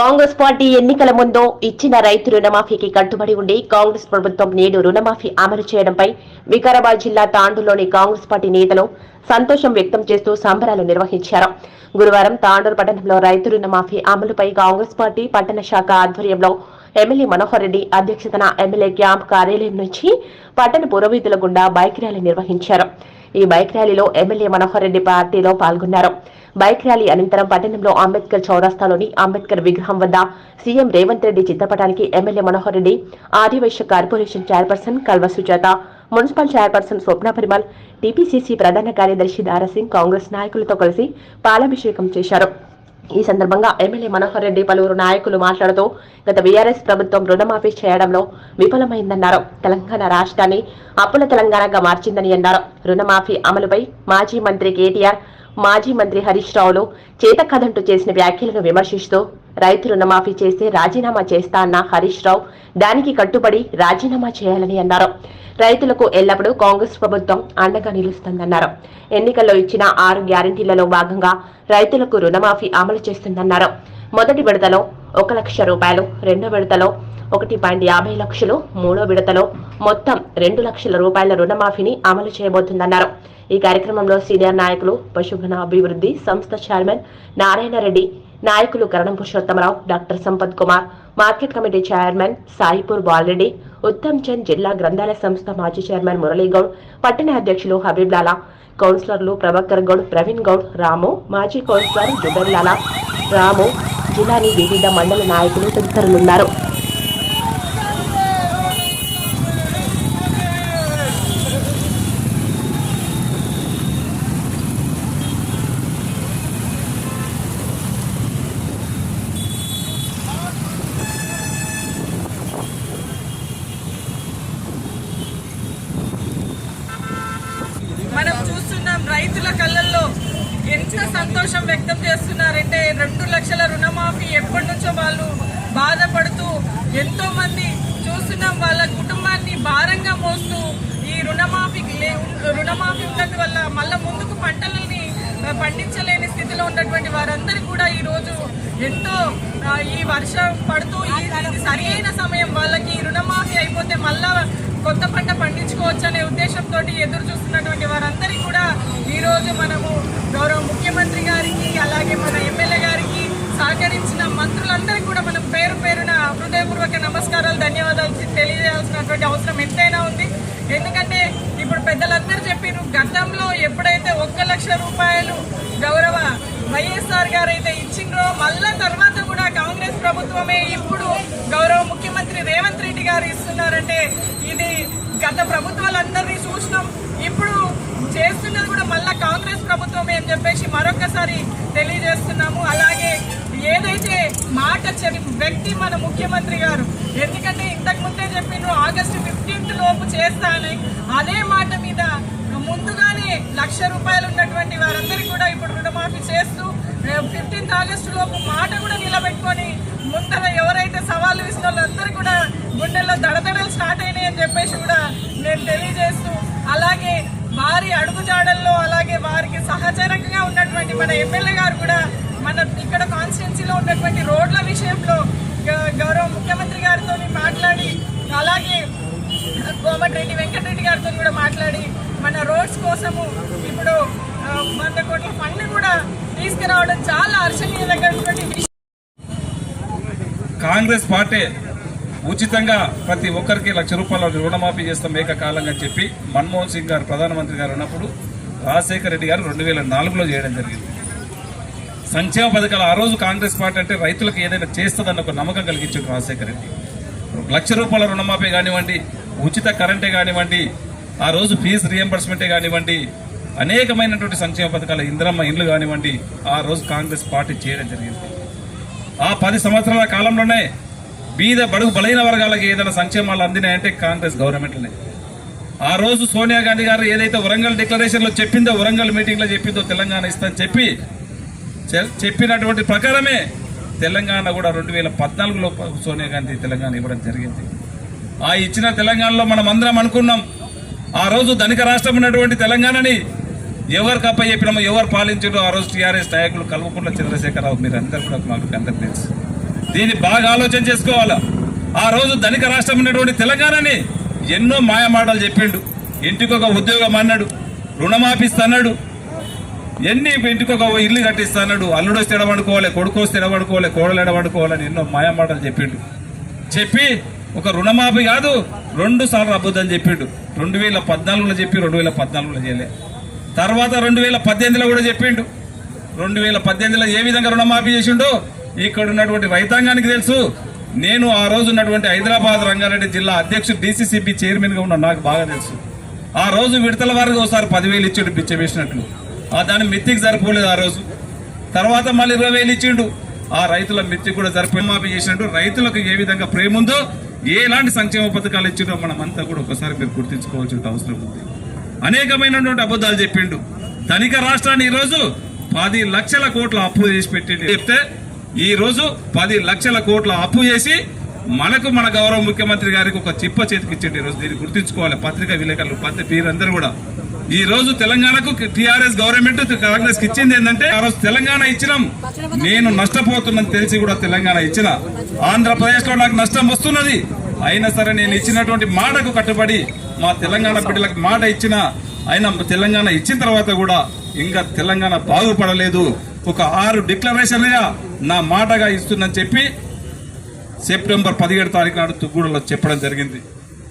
Congress party ఎన్నికల ముందు ఇచ్చిన రైతు రుణమాఫీకి కట్టుబడి ఉండి కాంగ్రెస్ ప్రభుత్వం నేడు రుణమాఫీ అమలు చేయడంపై వికారాబాద్ జిల్లా తాండూరులోని కాంగ్రెస్ పార్టీ నేతలు సంతోషం వ్యక్తం చేస్తూ సంబరాలు నిర్వహించారు. గురువారం తాండూరు పట్టణంలో రైతు రుణమాఫీ అమలుపై కాంగ్రెస్ పార్టీ పట్టణ శాఖ ఆధ్వర్యంలో ఎమ్మెల్యే మనోహర్ రెడ్డి అధ్యక్షతన ఎమ్మెల్యే క్యాంప్ కార్యాలయం నుంచి పట్టణ పురోవీధుల గుండా బైక్ ర్యాలీ నిర్వహించారు. ఈ బైక్ ర్యాలీలో ఎమ్మెల్యే మనోహర్ రెడ్డి పార్టీలో పాల్గొన్నారు. బైక్ ర్యాలీ అనంతరం పట్టణంలో అంబేద్కర్ చౌరస్తాలోని అంబేద్కర్ విగ్రహం వద్ద సీఎం రేవంత్ రెడ్డి చిత్రపటానికి MLA Manohar Reddy Adivaishya corporation chairperson Kalva Sujatha municipal chairperson Swapna Parimal TPCC ప్రధాన కార్యదర్శి దారాసింగ్ కాంగ్రెస్ నాయకులతో కలిసి పాలాభిషేకం చేశారు. ఈ సందర్భంగా ఎమ్మెల్యే మనోహర్ రెడ్డి పలువురు నాయకులు మాట్లాడుతూ గత వీఆర్ఎస్ ప్రభుత్వం రుణమాఫీ చేయడంలో విఫలమైందన్నారు. తెలంగాణ రాష్ట్రాన్ని అప్పుల తెలంగాణగా మార్చిందని అన్నారు. రుణమాఫీ అమలుపై మాజీ మంత్రి కేటీఆర్ మాజీ మంత్రి హరీష్ రావులు చేతకదంటూ చేసిన వ్యాఖ్యలను విమర్శిస్తూ రైతు రుణమాఫీ చేస్తే రాజీనామా చేస్తా అన్న హరీష్ రావు దానికి కట్టుబడి రాజీనామా చేయాలని అన్నారు. రైతులకు ఎల్లప్పుడూ కాంగ్రెస్ ప్రభుత్వం అండగా నిలుస్తుందన్నారు. ఎన్నికల్లో ఇచ్చిన ఆరు గ్యారంటీలలో భాగంగా రైతులకు రుణమాఫీ అమలు చేస్తుందన్నారు. మొదటి విడతలో ఒక లక్ష రూపాయలు రెండో విడతలో ఒకటి పాయింట్ యాభై లక్షలు మూడో విడతలో మొత్తం రెండు లక్షల రూపాయల రుణమాఫీని అమలు చేయబోతుందన్నారు. ఈ కార్యక్రమంలో సీనియర్ నాయకులు పశుభన అభివృద్ధి సంస్థ చైర్మన్ నారాయణ రెడ్డి నాయకులు Karanam Purushothama Rao doctor Sampath Kumar market committee chairman Saipur Balareddy Uttam Chand జిల్లా గ్రంథాలయ సంస్థ మాజీ చైర్మన్ మురళీగౌడ్ పట్టణ అధ్యక్షులు హబీబ్ లాలా కౌన్సిలర్లు ప్రభాకర్ గౌడ్ ప్రవీణ్ గౌడ్ రాము మాజీ కౌన్సిలర్ జుబర్ లాలా రాము జిల్లాని వివిధ మండల నాయకులు తదితరులున్నారు మనం చూస్తున్నాం రైతుల కళ్ళల్లో ఎంత సంతోషం వ్యక్తం చేస్తున్నారంటే రెండు లక్షల రుణమాఫీ ఎప్పటి నుంచో వాళ్ళు బాధపడుతూ ఎంతో మంది చూస్తున్నాం వాళ్ళ కుటుంబాన్ని భారంగా మోస్తూ ఈ రుణమాఫీకి రుణమాఫీ ఉన్నందు వల్ల మళ్ళీ ముందుకు పంటలని పండించలేని స్థితిలో ఉన్నటువంటి వారందరూ కూడా ఈ రోజు ఎంతో ఈ వర్షం పడుతూ ఈ- ఇది సరి అయిన సమయం వాళ్ళకి ఈ రుణమాఫీ అయిపోతే మళ్ళా కొత్త పంట పండించుకోవచ్చు అనే ఉద్దేశంతో ఎదురు చూస్తున్నటువంటి వారందరికీ కూడా ఈరోజు మనము గౌరవ ముఖ్యమంత్రి గారికి అలాగే మన సహకరించిన మంత్రులందరికీ కూడా మనం పేరు పేరున హృదయపూర్వక నమస్కారాలు ధన్యవాదాలు తెలియజేయాల్సినటువంటి అవసరం ఎంతైనా ఉంది. ఎందుకంటే ఇప్పుడు పెద్దలందరూ చెప్పారు గతంలో ఎప్పుడైతే ఒక్క లక్ష రూపాయలు గౌరవ వైఎస్ఆర్ గారు అయితే ఇచ్చిండ్రో మళ్ళా తర్వాత కూడా కాంగ్రెస్ ప్రభుత్వమే ఇప్పుడు గౌరవ ముఖ్యమంత్రి రేవంత్ రెడ్డి గారు ఇస్తున్నారంటే ఇది గత ప్రభుత్వాలందరినీ చూసినాం. ఇప్పుడు చేస్తున్నది కూడా మళ్ళా కాంగ్రెస్ ప్రభుత్వమే అని చెప్పేసి మరొకసారి తెలియజేస్తున్నాము. అలాగే ఏదైతే మాట చెప్పి వ్యక్తి మన ముఖ్యమంత్రి గారు ఎందుకంటే ఇంతకు ముందే చెప్పిండ్రు ఆగస్టు ఫిఫ్టీన్త్ లోపు చేస్తానని అదే మాట మీద ముందుగానే లక్ష రూపాయలు ఉన్నటువంటి వారందరికీ కూడా ఇప్పుడు రుణమాఫీ చేస్తూ ఫిఫ్టీన్త్ ఆగస్టు లోపు మాట కూడా నిలబెట్టుకొని ముందర ఎవరైతే సవాళ్ళు ఇస్తున్న వాళ్ళందరూ కూడా గుండెల్లో దడదడలు స్టార్ట్ అయినాయి అని చెప్పేసి కూడా నేను తెలియజేస్తూ అలాగే వారి అడుగుజాడల్లో అలాగే వారికి సహచరంగా ఉన్నటువంటి మన ఎమ్మెల్యే గారు కూడా మన ఇక్కడ కాన్స్టిట్యున్సీలో ఉన్నటువంటి రోడ్ల విషయంలో గ- గౌరవ ముఖ్యమంత్రి గారితో మాట్లాడి అలాగే కోమటిరెడ్డి వెంకటరెడ్డి గారితో కూడా మాట్లాడి మన రోడ్స్ కోసము ఇప్పుడు వంద కోట్ల ఫండ్ కూడా తీసుకురావడం చాలా హర్షణీయమైనటువంటి విషయం. కాంగ్రెస్ పార్టీ ఉచితంగా ప్రతి ఒక్కరికి లక్ష రూపాయల రుణమాఫీ చేస్తాం ఏకకాలంగా చెప్పి మన్మోహన్ సింగ్ గారు ప్రధానమంత్రి గారు ఉన్నప్పుడు రాజశేఖర రెడ్డి గారు రెండు వేల నాలుగులో చేయడం జరిగింది. సంక్షేమ పథకాలు ఆ రోజు కాంగ్రెస్ పార్టీ అంటే రైతులకు ఏదైనా చేస్తుందన్న ఒక నమ్మకం కలిగించాడు రాజశేఖర రెడ్డి. లక్ష రూపాయల రుణమాఫీ కానివ్వండి ఉచిత కరెంటే కానివ్వండి ఆ రోజు ఫీజు రియంబర్స్మెంటే కానివ్వండి అనేకమైనటువంటి సంక్షేమ పథకాలు ఇందిరమ్మ ఇండ్లు కానివ్వండి ఆ రోజు కాంగ్రెస్ పార్టీ చేయడం జరిగింది. ఆ పది సంవత్సరాల కాలంలోనే బీద బడుగు బలైన వర్గాలకు ఏదైనా సంక్షేమాలు అందినాయంటే కాంగ్రెస్ గవర్నమెంట్లనే. ఆ రోజు సోనియా గాంధీ గారు ఏదైతే వరంగల్ డిక్లరేషన్లో చెప్పిందో వరంగల్ మీటింగ్లో చెప్పిందో తెలంగాణ ఇస్తాని చెప్పి చెప్పినటువంటి ప్రకారమే తెలంగాణ కూడా రెండు వేల పద్నాలుగులో సోనియా గాంధీ తెలంగాణ ఇవ్వడం జరిగింది. ఆ ఇచ్చిన తెలంగాణలో మనం అందరం అనుకున్నాం ఆ రోజు ధనిక రాష్ట్రం ఉన్నటువంటి తెలంగాణని ఎవరికి అప్ప చెప్పినామో ఎవరు పాలించారో ఆ రోజు టీఆర్ఎస్ నాయకులు కల్వకుంట్ల చంద్రశేఖరరావు మీరు అందరు కూడా మాకు అందరికి తెలుసు. దీన్ని బాగా ఆలోచన చేసుకోవాలా? ఆ రోజు ధనిక రాష్ట్రం ఉన్నటువంటి తెలంగాణని ఎన్నో మాయమాటలు చెప్పిండు. ఇంటికి ఒక ఉద్యోగం అన్నాడు రుణమాపిస్తాడు ఎన్ని ఇంటికి ఒక ఇల్లు కట్టిస్తాడు అల్లుడు వస్తే ఎడబడుకోవాలి కొడుకు వస్తే ఎడబడుకోవాలి కోడలు ఎడబడుకోవాలని ఎన్నో మాయమాటలు చెప్పిండు. చెప్పి ఒక రుణమాఫీ కాదు రెండు సార్లు అబ్బుద్దని చెప్పిండు. రెండు వేల పద్నాలుగులో చెప్పి రెండు వేల పద్నాలుగులో చేయలే. తర్వాత రెండు వేల పద్దెనిమిదిలో కూడా చెప్పిండు. రెండు వేల పద్దెనిమిదిలో ఏ విధంగా రుణమాఫీ చేసిండో ఇక్కడ ఉన్నటువంటి రైతాంగానికి తెలుసు. నేను ఆ రోజు ఉన్నటువంటి హైదరాబాద్ రంగారెడ్డి జిల్లా అధ్యక్షుడు డీసీసీబీ చైర్మన్గా ఉన్న నాకు బాగా తెలుసు. ఆ రోజు విడతల వారికి ఒకసారి పదివేలు ఇచ్చాడు పిచ్చ వేసినట్లు. దాని మిత్తికి సరిపోలేదు ఆ రోజు. తర్వాత మళ్ళీ ఇరవై వేలు ఇచ్చిండు. ఆ రైతుల మిత్తి కూడా సరిపోయి మాఫీ చేసినట్టు రైతులకు ఏ విధంగా ప్రేమ ఉందో ఎలాంటి సంక్షేమ పథకాలు ఇచ్చిండో మనం అంతా కూడా ఒకసారి మీరు గుర్తించుకోవాల్సిన అవసరం ఉంది. అనేకమైనటువంటి అబద్ధాలు చెప్పిండు. ధనిక రాష్ట్రాన్ని ఈరోజు పది లక్షల కోట్ల అప్పు చేసి పెట్టిండు. చెప్తే ఈ రోజు పది లక్షల కోట్ల అప్పు చేసి మనకు మన గౌరవ ముఖ్యమంత్రి గారికి ఒక చిప్ప చేతికి ఇచ్చిండు ఈ రోజు. దీన్ని గుర్తించుకోవాలి. పత్రికా విలేకరులు పత్రిక వీరందరూ కూడా. ఈ రోజు తెలంగాణకు టిఆర్ఎస్ గవర్నమెంట్ కాంగ్రెస్ ఇచ్చింది ఏంటంటే ఆ రోజు తెలంగాణ ఇచ్చినాం. నేను నష్టపోతున్నది తెలిసి కూడా తెలంగాణ ఇచ్చిన. ఆంధ్రప్రదేశ్లో నాకు నష్టం వస్తున్నది. అయినా సరే నేను ఇచ్చినటువంటి మాటకు కట్టుబడి మా తెలంగాణ బిడ్డలకు మాట ఇచ్చిన అయినా తెలంగాణ ఇచ్చిన తర్వాత కూడా ఇంకా తెలంగాణ బాగుపడలేదు. ఒక ఆరు డిక్లరేషన్ నా మాటగా ఇస్తుందని చెప్పి సెప్టెంబర్ పదిహేడు తారీఖు నాడు తుగ్గూడలో చెప్పడం జరిగింది.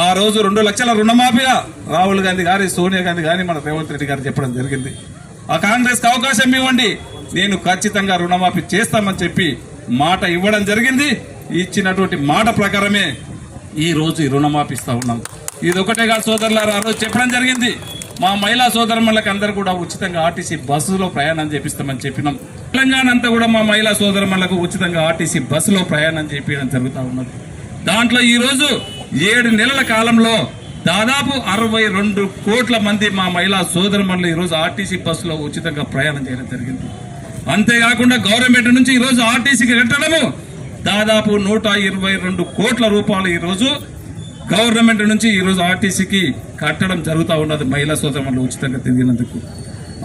ఆ రోజు రెండు లక్షల రుణమాఫీగా రాహుల్ గాంధీ గారి సోనియా గాంధీ గారి మన రేవంత్ రెడ్డి గారు చెప్పడం జరిగింది. ఆ కాంగ్రెస్కి అవకాశం ఇవ్వండి. నేను ఖచ్చితంగా రుణమాఫీ చేస్తామని చెప్పి మాట ఇవ్వడం జరిగింది. ఇచ్చినటువంటి మాట ప్రకారమే ఈ రోజు ఈ రుణమాఫీ ఇస్తా ఉన్నాం. ఇది ఒకటే కాదు సోదరులారు ఆ రోజు చెప్పడం జరిగింది. మా మహిళా సోదరులకు అందరూ కూడా ఉచితంగా ఆర్టీసీ బస్సులో ప్రయాణం చేపిస్తామని చెప్పినాం. తెలంగాణ అంతా కూడా మా మహిళా సోదరులకు ఉచితంగా ఆర్టీసీ బస్సులో ప్రయాణం చేపించడం జరుగుతూ ఉన్నది. దాంట్లో ఈరోజు ఏడు నెలల కాలంలో దాదాపు అరవై రెండు కోట్ల మంది మా మహిళా సోదరుమణులు ఈరోజు ఆర్టీసీ బస్సులో ఉచితంగా ప్రయాణం చేయడం జరిగింది. అంతేకాకుండా గవర్నమెంట్ నుంచి ఈరోజు ఆర్టీసీకి కట్టడము దాదాపు నూట ఇరవై రెండు కోట్ల రూపాయలు ఈరోజు గవర్నమెంట్ నుంచి ఈరోజు ఆర్టీసీకి కట్టడం జరుగుతూ ఉన్నది మహిళా సోదరుమణులు ఉచితంగా తిరిగినందుకు.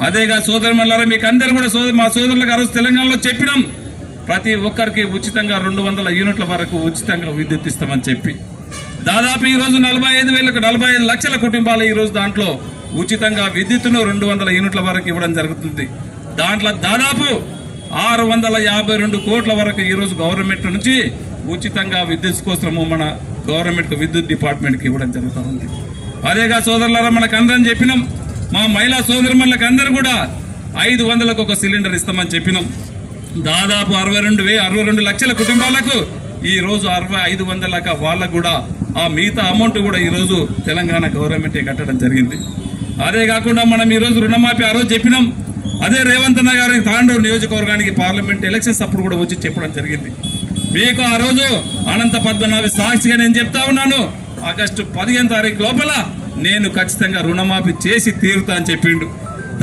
అదేగా సోదరుమల్లారా మీకు అందరు కూడా సోదరు మా సోదరులకు ఆ రోజు తెలంగాణలో చెప్పినాం. ప్రతి ఒక్కరికి ఉచితంగా రెండు వందల యూనిట్ల వరకు ఉచితంగా విద్యుత్ ఇస్తామని చెప్పి. దాదాపు ఈరోజు నలభై ఐదు వేలకు నలభై ఐదు లక్షల కుటుంబాలు ఈరోజు దాంట్లో ఉచితంగా విద్యుత్తును రెండు వందల యూనిట్ల వరకు ఇవ్వడం జరుగుతుంది. దాంట్లో దాదాపు ఆరు వందల యాభై రెండు కోట్ల వరకు ఈరోజు గవర్నమెంట్ నుంచి ఉచితంగా విద్యుత్ కోసము మన గవర్నమెంట్ విద్యుత్ డిపార్ట్మెంట్కి ఇవ్వడం జరుగుతూ ఉంది. అదేగా సోదరులారా మనకు అందరం చెప్పినాం మా మహిళా సోదరుమణులకు అందరూ కూడా ఐదు వందలకు ఒక సిలిండర్ ఇస్తామని చెప్పినాం. దాదాపు అరవై రెండు వే అరవై రెండు లక్షల కుటుంబాలకు ఈ రోజు అరవై ఐదు వందలక వాళ్ళకు కూడా ఆ మిగతా అమౌంట్ కూడా ఈరోజు తెలంగాణ గవర్నమెంటే కట్టడం జరిగింది. అదే కాకుండా మనం ఈ రోజు రుణమాఫీ ఆ రోజు చెప్పినాం. అదే రేవంత్ అన్న గారి తాండూరు నియోజకవర్గానికి పార్లమెంట్ ఎలక్షన్స్ అప్పుడు కూడా వచ్చి చెప్పడం జరిగింది. మీకు ఆ రోజు అనంత పద్మనాభి సాక్షిగా నేను చెప్తా ఉన్నాను. ఆగస్టు పదిహేను తారీఖు లోపల నేను ఖచ్చితంగా రుణమాఫీ చేసి తీరుతా అని చెప్పిండు.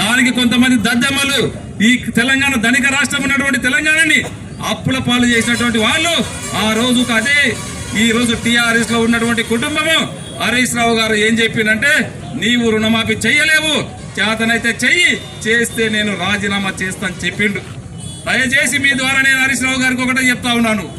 దానికి కొంతమంది దద్దమ్మలు ఈ తెలంగాణ ధనిక రాష్ట్రం ఉన్నటువంటి తెలంగాణని అప్పుల పాలు చేసినటువంటి వాళ్ళు ఆ రోజు అదే ఈ రోజు టిఆర్ఎస్లో ఉన్నటువంటి కుటుంబము. హరీష్ రావు గారు ఏం చెప్పిందంటే నీవు రుణమాఫీ చెయ్యలేవు. చేతనైతే చెయ్యి. చేస్తే నేను రాజీనామా చేస్తాను చెప్పిండు. దయచేసి మీ ద్వారా నేను హరీష్ రావు గారికి ఒకటే చెప్తా ఉన్నాను.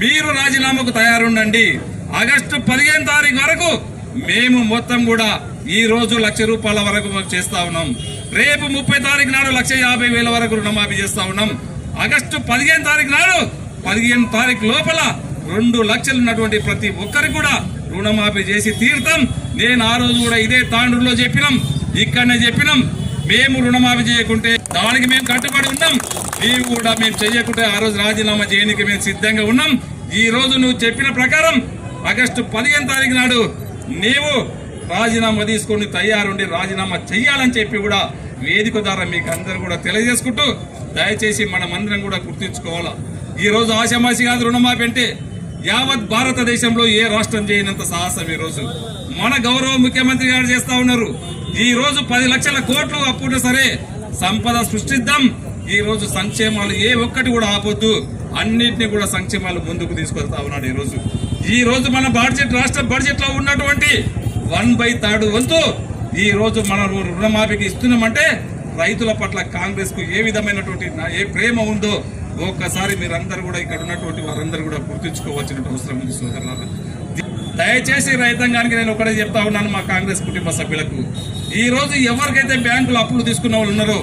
మీరు రాజీనామాకు తయారుండండి. ఆగస్టు పదిహేను తారీఖు వరకు మేము మొత్తం కూడా ఈ రోజు లక్ష రూపాయల వరకు చేస్తా ఉన్నాం. రేపు ముప్పై తారీఖు నాడు లక్ష యాభై వేల వరకు రుణమాఫీ చేస్తా ఉన్నాం. ఆగస్టు పదిహేను తారీఖు నాడు పదిహేను తారీఖు లోపల రెండు లక్షలు ఉన్నటువంటి ప్రతి ఒక్కరికి కూడా రుణమాఫీ చేసి తీర్థం నేను ఆ రోజు కూడా ఇదే తాండూరులో చెప్పినాం ఇక్కడనే చెప్పినాం. మేము రుణమాఫీ చేయకుంటే దానికి మేము కట్టుబడి ఉన్నాం. నీవు కూడా మేము చేయకుంటే ఆ రోజు రాజీనామా చేయడానికి మేము సిద్ధంగా ఉన్నాం. ఈ రోజు నువ్వు చెప్పిన ప్రకారం ఆగస్టు పదిహేను తారీఖు నాడు నీవు రాజీనామా తీసుకొని తయారుండి రాజీనామా చెయ్యాలని చెప్పి కూడా వేదిక ద్వారా మీకు అందరూ కూడా తెలియజేసుకుంటూ దయచేసి మనమందరం కూడా గుర్తుంచుకోవాలా. ఈ రోజు ఆశామాసి కాదు రుణమాఫీ అంటే యావత్ భారతదేశంలో ఏ రాష్ట్రం చేయనంత సాహసం ఈ రోజు. మన గౌరవ ముఖ్యమంత్రి గారు చేస్తా ఉన్నారు. ఈ రోజు పది లక్షల కోట్లు అప్పున్నా సరే సంపద సృష్టిద్దాం. ఈ రోజు సంక్షేమాలు ఏ ఒక్కటి కూడా ఆపొద్దు. అన్నింటినీ కూడా సంక్షేమాలు ముందుకు తీసుకెళ్తా ఉన్నాడు ఈ రోజు. ఈ రోజు మన బడ్జెట్ రాష్ట్ర బడ్జెట్లో ఉన్నటువంటి వన్ బై థర్డ్ వంతు ఈ రోజు మన రుణమాఫీకి ఇస్తున్నామంటే రైతుల పట్ల కాంగ్రెస్కు ఏ విధమైనటువంటి నా- ఏ ప్రేమ ఉందో ఒక్కసారి మీరందరూ కూడా ఇక్కడ ఉన్నటువంటి వారందరూ కూడా గుర్తుంచుకోవాల్సిన అవసరం ఉంది సోదరులారా. దయచేసి రైతాంగానికి నేను ఒకటే చెప్తా ఉన్నాను మా కాంగ్రెస్ కుటుంబ సభ్యులకు. ఈ రోజు ఎవరికైతే బ్యాంకులు అప్పులు తీసుకున్న వాళ్ళు ఉన్నారో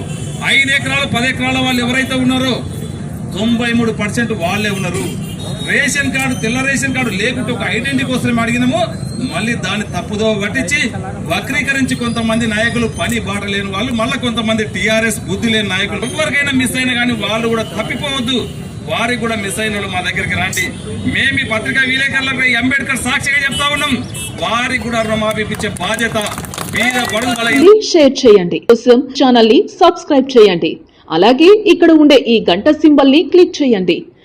ఐదు ఎకరాలు పది ఎకరాల వాళ్ళు ఎవరైతే ఉన్నారో తొంభై మూడు పర్సెంట్ వాళ్ళే ఉన్నారు. రేషన్ కార్డు తెల్ల రేషన్ కార్డు లేకుంటే ఒక ఐడెంటిటీ కోసం అడిగినాము. మళ్ళీ దాన్ని తప్పుదో పట్టించి వక్రీకరించి కొంతమంది నాయకులు పని బాట లేని వాళ్ళు మళ్ళీ కొంతమంది టీఆర్ఎస్ బుద్ధి లేని నాయకులు. ఎవరికైనా మిస్ అయినా కానీ వాళ్ళు కూడా తప్పిపోవద్దు. వారికి కూడా మిస్ అయిన వాళ్ళు మా దగ్గరికి రండి. మేము ఈ పత్రికా విలేకరులకు అంబేద్కర్ సాక్షిగా చెప్తా ఉన్నాం. వారికి కూడా రుణమాఫీ ఇచ్చే బాధ్యత షేర్ చేయండి. కోసం ఛానల్ని సబ్స్క్రైబ్ చేయండి. అలాగే ఇక్కడ ఉండే ఈ గంట సింబల్ని క్లిక్ చేయండి.